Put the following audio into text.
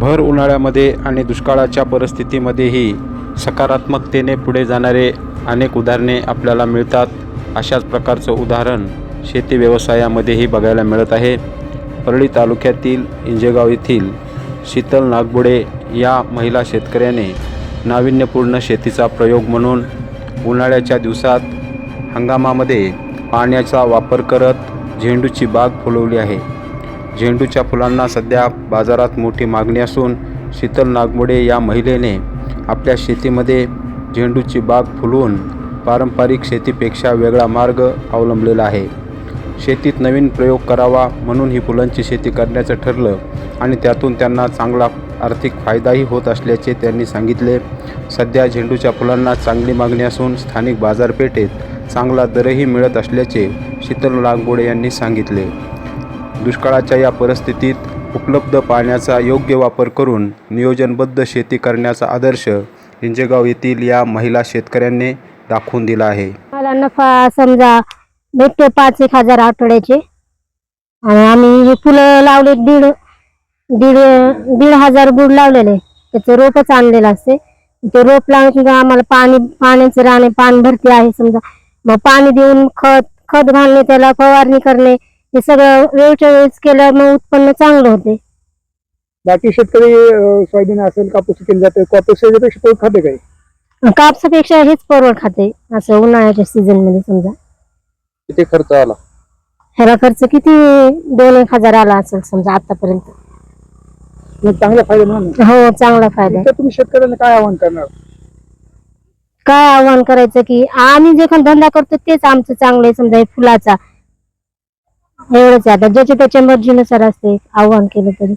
भर उन्हाळ्यामध्ये आणि दुष्काळाच्या परिस्थितीमध्येही सकारात्मकतेने पुढे जाणारे अनेक उदाहरणे आपल्याला मिळतात. अशाच प्रकारचं उदाहरण शेती व्यवसायामध्येही बघायला मिळत आहे. परळी तालुक्यातील इंजेगाव येथील शीतल नागबुडे या महिला शेतकऱ्याने नाविन्यपूर्ण शेतीचा प्रयोग म्हणून उन्हाळ्याच्या दिवसात हंगामामध्ये पाण्याचा वापर करत झेंडूची बाग फुलवली आहे. झेंडूच्या फुलांना सध्या बाजारात मोठी मागणी असून शीतल नागमोडे या महिलेने आपल्या शेतीमध्ये झेंडूची बाग फुलवून पारंपरिक शेतीपेक्षा वेगळा मार्ग अवलंबलेला आहे. शेतीत नवीन प्रयोग करावा म्हणून ही फुलांची शेती करण्याचं ठरलं आणि त्यातून त्यांना चांगला आर्थिक फायदाही होत असल्याचे त्यांनी सांगितले. सध्या झेंडूच्या फुलांना चांगली मागणी असून स्थानिक बाजारपेठेत चांगला दरही मिळत असल्याचे शीतल नागबोडे यांनी सांगितले. दुष्काळाच्या या परिस्थितीत उपलब्ध पाण्याचा योग्य वापर करून नियोजनबद्ध शेती करण्याचा आदर्श इंजेगाव येथील या महिला शेतकऱ्यांनी दाखवून दिला आहे. मला नफा समजा भेटते पाच एक हजार आठवड्याचे. आणि आम्ही हे फुलं लावले दीड दीड दीड हजार गुड लावलेले. त्याचं रोपच आणलेलं असते. ते रोप लावून समजा आम्हाला पाणी पाण्याचं राहणे पाणी भरती आहे समजा. मग पाणी देऊन खत खत घालणे त्याला फवारणी करणे हे सगळं वेळच्या वेळेस केल्यावर मग उत्पन्न चांगलं होते. बाकी शेतकरी अं, सोयाबीन असेल कापूस केले जाते कापूस याच्यापेक्षा पोट खाते काही? कापसापेक्षा हेच परवड खाते असं उन्हाळ्याच्या सीझनमध्ये समजा. किती खर्च आला? ह्याला खर्च किती? दोन एक हजार आला असेल समजा आतापर्यंत. मग चांगला फायदा म्हणून हो चांगला फायदा. आहे. तर तुम्ही शेतकऱ्यांना काय आव्हान करणार? काय आव्हान करायचं की आम्ही जे पण धंदा करतो तेच आमचं चांगलं आहे समजा हे फुलाचा. एवढंच आहे. आता ज्याच्या त्याच्या मर्जीनुसार असते आव्हान केलं तरी.